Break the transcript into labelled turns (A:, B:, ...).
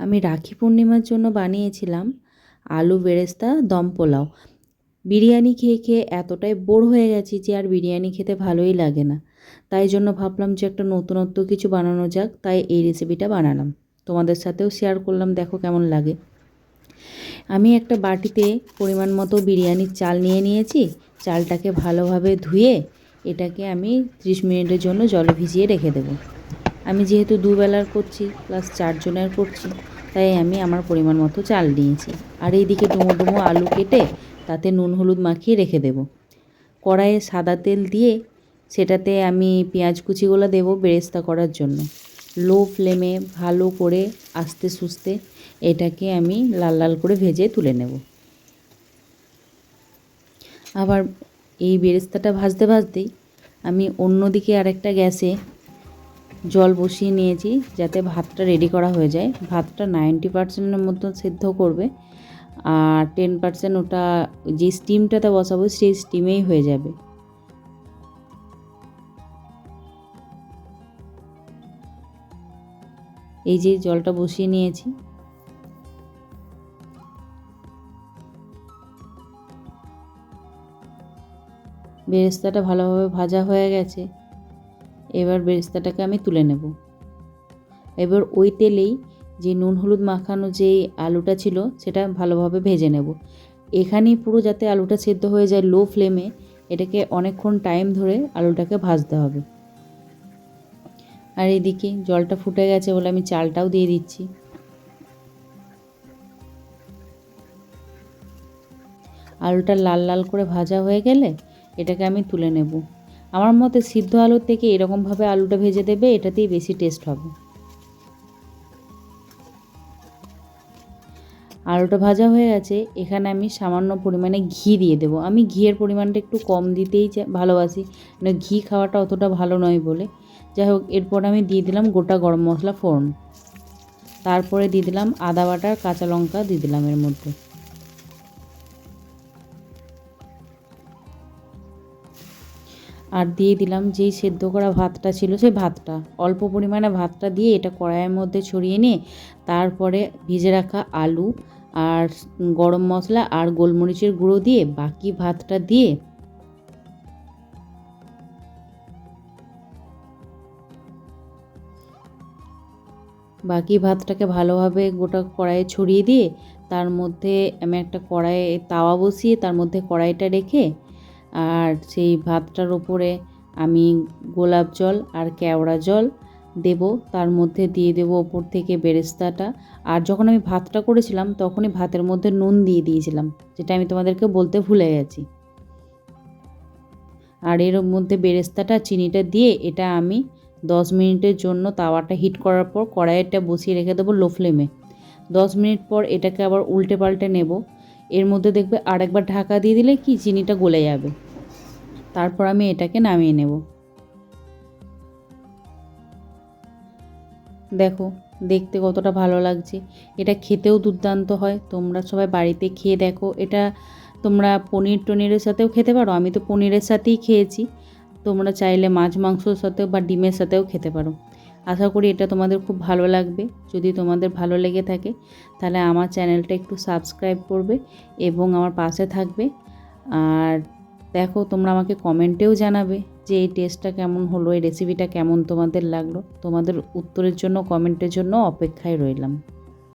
A: আমি রাখি পূর্ণিমার জন্য বানিয়েছিলাম আলু, বেরেস্তা, দম পোলাও। বিরিয়ানি খেয়ে খেয়ে এতটাই বোর হয়ে গেছি যে আর বিরিয়ানি খেতে ভালোই লাগে না। তাই জন্য ভাবলাম যে একটা নতুনত্ব কিছু বানানো যাক, তাই এই রেসিপিটা বানালাম। তোমাদের সাথেও শেয়ার করলাম, দেখো কেমন লাগে। আমি একটা বাটিতে পরিমাণ মতো বিরিয়ানির চাল নিয়ে নিয়েছি, চালটাকে ভালোভাবে ধুয়ে এটাকে আমি ত্রিশ মিনিটের জন্য জলে ভিজিয়ে রেখে দেবো। আমি যেহেতু দুবেলার করছি প্লাস চারজনের করছি, তাই আমি আমার পরিমাণ মতো চাল নিয়েছি। আর এইদিকে ডুমো ডুমো আলু কেটে তাতে নুন হলুদ মাখিয়ে রেখে দেব। কড়াইয়ে সাদা তেল দিয়ে সেটাতে আমি পেঁয়াজ কুচিগুলো দেবো বেরেস্তা করার জন্য। লো ফ্লেমে ভালো করে আস্তে সুস্তে এটাকে আমি লাল লাল করে ভেজে তুলে নেব। আবার এই বেরেস্তাটা ভাজতে ভাজতেই আমি অন্যদিকে আরেকটা গ্যাসে জল বসিয়ে নিয়েছি যাতে ভাতটা রেডি করা হয়ে যায়। ভাতটা নাইনটি পার্সেন্টের মতো সেদ্ধ করবে আর টেন পার্সেন্ট ওটা যে স্টিমটাতে বসাবো সেই স্টিমেই হয়ে যাবে। এই যে জলটা বসিয়ে নিয়েছি। বেরেস্তাটা ভালোভাবে ভাজা হয়ে গেছে। এবার বেরেস্তাটাকে আমি তুলে নেব। এবার ওই তেলেই যে নুন হলুদ মাখানো যে আলুটা ছিল, সেটা ভালোভাবে ভেজে নেব। এখানেই পুরো যাতে আলুটা সেদ্ধ হয়ে যায় লো ফ্লেমে, এটাকে অনেকক্ষণ টাইম ধরে আলুটাকে ভাজতে হবে। আর এদিকে জলটা ফুটে গেছে বলে আমি চালটাও দিয়ে দিচ্ছি। আলুটা লাল লাল করে ভাজা হয়ে গেলে এটাকে আমি তুলে নেব। আমার মতে সিদ্ধ আলুর থেকে এরকমভাবে আলুটা ভেজে দেবে, এটাতেই বেশি টেস্ট হবে। আলুটা ভাজা হয়ে গেছে, এখানে আমি সামান্য পরিমাণে ঘি দিয়ে দেবো। আমি ঘিয়ের পরিমাণটা একটু কম দিতেই ভালোবাসি মানে ঘি খাওয়াটা অতটা ভালো নয় বলে। যাই হোক, এরপর আমি দিয়ে দিলাম গোটা গরম মশলা ফোড়ন। তারপরে দিয়ে দিলাম আদা বাটার কাঁচা লঙ্কা দিয়ে দিলাম এর মধ্যে। আর দিয়ে দিলাম যেই সেদ্ধ করা ভাতটা ছিল সেই ভাতটা। অল্প পরিমাণে ভাতটা দিয়ে এটা কড়াইয়ের মধ্যে ছড়িয়ে নিয়ে তারপরে ভিজে রাখা আলু আর গরম মশলা আর গোলমরিচের গুঁড়ো দিয়ে বাকি ভাতটা দিয়ে বাকি ভাতটাকে ভালোভাবে গোটা কড়াইয়ে ছড়িয়ে দিয়ে তার মধ্যে আমি একটা কড়াইয়ে তাওয়া বসিয়ে তার মধ্যে কড়াইটা রেখে আর সেই ভাতটার ওপরে আমি গোলাপ জল আর কেওড়া জল দেব। তার মধ্যে দিয়ে দেবো ওপর থেকে বেরেস্তাটা। আর যখন আমি ভাতটা করেছিলাম, তখনই ভাতের মধ্যে নুন দিয়ে দিয়েছিলাম, যেটা আমি তোমাদেরকে বলতে ভুলে গেছি। আর এর মধ্যে বেরেস্তাটা, চিনিটা দিয়ে এটা আমি দশ মিনিটের জন্য তাওয়াটা হিট করার পর কড়াইটা বসিয়ে রেখে দেবো লো ফ্লেমে। দশ মিনিট পর এটাকে আবার উল্টে পাল্টে নেব। এর মধ্যে দেখবে আর একবার ঢাকা দিয়ে দিলে কি চিনিটা গলে যাবে। তারপর আমি এটাকে নামিয়ে নেব। দেখো, দেখতে কতটা ভালো লাগছে। এটা খেতেও দুর্দান্ত হয়। তোমরা সবাই বাড়িতে খেয়ে দেখো। এটা তোমরা পনির টনিরের সাথেও খেতে পারো। আমি তো পনিরের সাথেই খেয়েছি। তোমরা চাইলে মাছ মাংসর সাথেও বা ডিমের সাথেও খেতে পারো। আশা করি এটা তোমাদের খুব ভালো লাগবে। যদি তোমাদের ভালো লেগে থাকে, তাহলে আমার চ্যানেলটা একটু সাবস্ক্রাইব করবে এবং আমার পাশে থাকবে। আর দেখো, তোমরা আমাকে কমেন্টেও জানাবে যে এই টেস্টটা কেমন হলো, এই রেসিপিটা কেমন তোমাদের লাগল। তোমাদের উত্তরের জন্য, কমেন্টের জন্য অপেক্ষায় রইলাম।